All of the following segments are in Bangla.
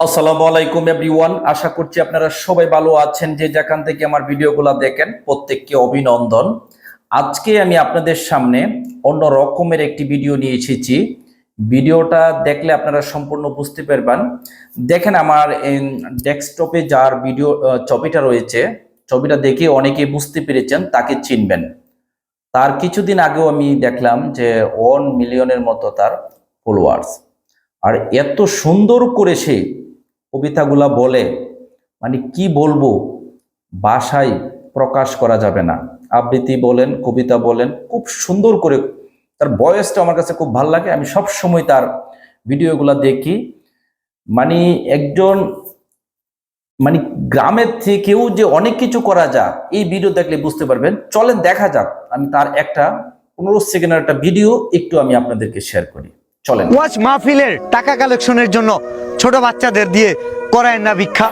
আসসালামু আলাইকুম এভরিওয়ান আশা করছি আপনারা সবাই ভালো আছেন। যে যেখান থেকে আমার ভিডিওগুলো দেখেন, প্রত্যেককে অভিনন্দন। আজকে আমি আপনাদের সামনে অন্য রকমের একটি ভিডিও নিয়ে এসেছি। ভিডিওটা দেখলে আপনারা সম্পূর্ণ বুঝতে পারবেন। দেখেন আমার ডেস্কটপে যার ভিডিও ছবিটা রয়েছে, ছবিটা দেখে অনেকে বুঝতে পেরেছেন, তাকে চিনবেন। তার কিছুদিন আগেও আমি দেখলাম যে ওয়ান মিলিয়নের মতো তার ফলোয়ার্স আর এত সুন্দর করে সে কবিতাগুলা বলে মানে কি বলব? ভাষায় প্রকাশ করা যাবে না। আবৃত্তি বলেন, কবিতা বলেন, খুব সুন্দর করে, তার বয়সটা আমার কাছে খুব ভালো লাগে। আমি সব সময় তার ভিডিওগুলা দেখি। মানে একজন মানে গ্রামের থেকেও যে অনেক কিছু করা যায়, এই ভিডিও দেখলে বুঝতে পারবেন। চলেন দেখা যাক, আমি তার একটা পনেরো সেকেন্ডের একটা ভিডিও একটু আমি আপনাদেরকে শেয়ার করি। চলেন। ওয়াজ মাহফিলের টাকা কালেকশনের জন্য ছোট বাচ্চাদের দিয়ে করায় না ভিক্ষা।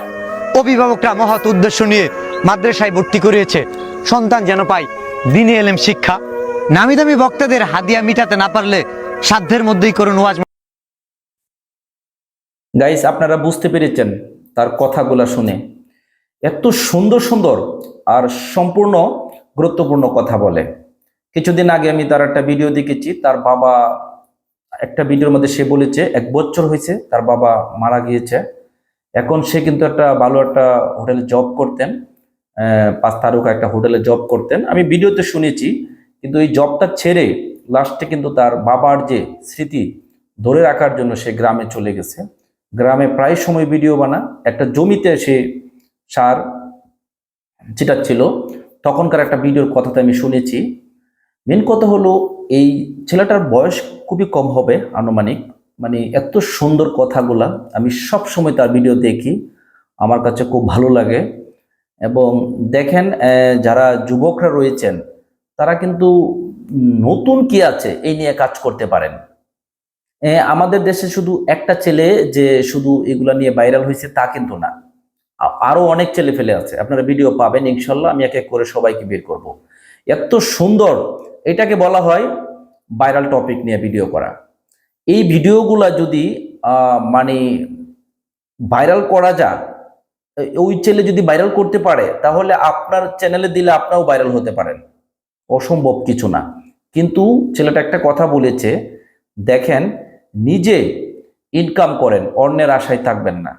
অভিভাবকরা মহৎ উদ্দেশ্য নিয়ে মাদ্রাসায় ভর্তি করিয়েছে। সন্তান যেন পায় দিনে এলেম শিক্ষা। নামি দামি বক্তাদের হাদিয়া মিটাতে না পারলে সাধ্যের মধ্যেই করুন ওয়াজ গাইস আপনারা বুঝতে পেরেছেন তার কথাগুলা শুনে। এত সুন্দর সুন্দর আর সম্পূর্ণ গুরুত্বপূর্ণ কথা বলে। কিছুদিন আগে আমি তার একটা ভিডিও দেখেছি তার বাবা একটা ভিডিওর মধ্যে সে বলেছে, এক বছর হয়েছে তার বাবা মারা গিয়েছে। এখন সে কিন্তু একটা ভালো একটা হোটেলে জব করতেন পাঁচ তারকা একটা হোটেলে জব করতেন। আমি ভিডিওতে শুনেছি, কিন্তু এই জবটা ছেড়ে লাস্টে কিন্তু তার বাবার যে স্মৃতি ধরে রাখার জন্য সে গ্রামে চলে গেছে। গ্রামে প্রায় সময় ভিডিও বানা, একটা জমিতে সে সার ছিল তখনকার একটা ভিডিওর কথাতে আমি শুনেছি। মেন কথা হলো এই ছেলেটার বয়স খুবই কম হবে আনুমানিক। মানে এত সুন্দর কথাগুলা আমি সব সময় তার ভিডিও দেখি। আমার কাছে খুব ভালো লাগে। এবং দেখেন যারা যুবকরা রয়েছেন, তারা কিন্তু নতুন কি আছে এই নিয়ে কাজ করতে পারেন। আমাদের দেশে শুধু একটা ছেলে যে শুধু এগুলা নিয়ে ভাইরাল হয়েছে তা কিন্তু না। আ- আরও অনেক ছেলে ফেলে আছে। আপনারা ভিডিও পাবেন ইনশাল্লাহ। আমি এক এক করে সবাইকে বের করব। এত সুন্দর এটাকে বলা হয় ভাইরাল টপিক নিয়ে ভিডিও করা। এই ভিডিওগুলা যদি মানে ভাইরাল করা যায় ওই ছেলে যদি ভাইরাল করতে পারে, তাহলে আপনার চ্যানেলে দিলে আপনারাও ভাইরাল হতে পারেন। অসম্ভব কিছু না। কিন্তু ছেলেটা একটা কথা বলেছে, দেখেন, নিজে ইনকাম করেন, অন্যের আশায় থাকবেন না।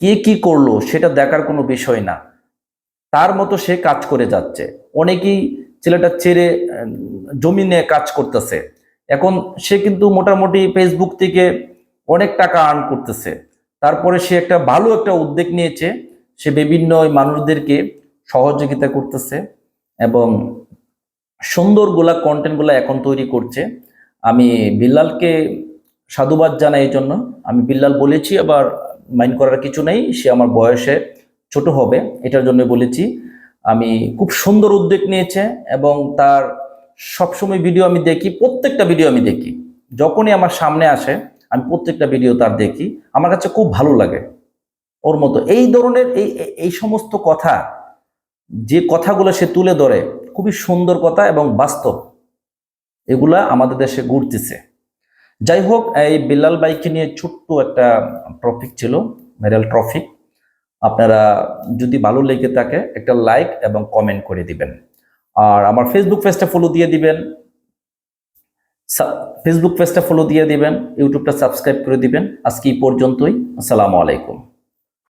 কে কি করল সেটা দেখার কোনো বিষয় না। তার মতো সে কাজ করে যাচ্ছে। অনেকেই ছেলেটা ছেড়ে জমি নিয়ে কাজ করতেছে। এখন সে কিন্তু মোটামুটি ফেসবুক থেকে অনেক টাকা আর্ন করতেছে। তারপরে সে একটা ভালো একটা উদ্যোগ নিয়েছে। সে বিভিন্ন মানুষদেরকে সহযোগিতা করতেছে এবং সুন্দরগুলা কন্টেন্টগুলো এখন তৈরি করছে। আমি বিল্লালকে সাধুবাদ জানাই এই জন্য। আমি বিল্লাল বলেছি, আবার মাইন্ড করার কিছু নেই। সে আমার বয়সে ছোট হবে, এটার জন্য বলেছি। আমি খুব সুন্দর উদ্যোগ নিয়েছে এবং তার সবসময় ভিডিও আমি দেখি, প্রত্যেকটা ভিডিও আমি দেখি। যখনই আমার সামনে আসে, আমি প্রত্যেকটা ভিডিও তার দেখি। আমার কাছে খুব ভালো লাগে। ওর মতো এই ধরনের এই, এই- সমস্ত কথা, যে কথাগুলো সে তুলে ধরে, খুবই সুন্দর কথা এবং বাস্তব, এগুলা আমাদের দেশে ঘুরতেছে। যাই হোক, এই বিল্লাল বাইকে নিয়ে ছোট্ট একটা ট্রফিক ছিল, ভাইরাল ট্রফিক আপনারা যদি ভালো লেগে থাকে একটা লাইক এবং কমেন্ট করে দিবেন। আর আমার ফেসবুক পেজটা ফলো দিয়ে দিবেন। ফেসবুক পেজটা ফলো দিয়ে দিবেন। ইউটিউবটা সাবস্ক্রাইব করে দিবেন। আজকে এই পর্যন্তই। আসসালামু আলাইকুম।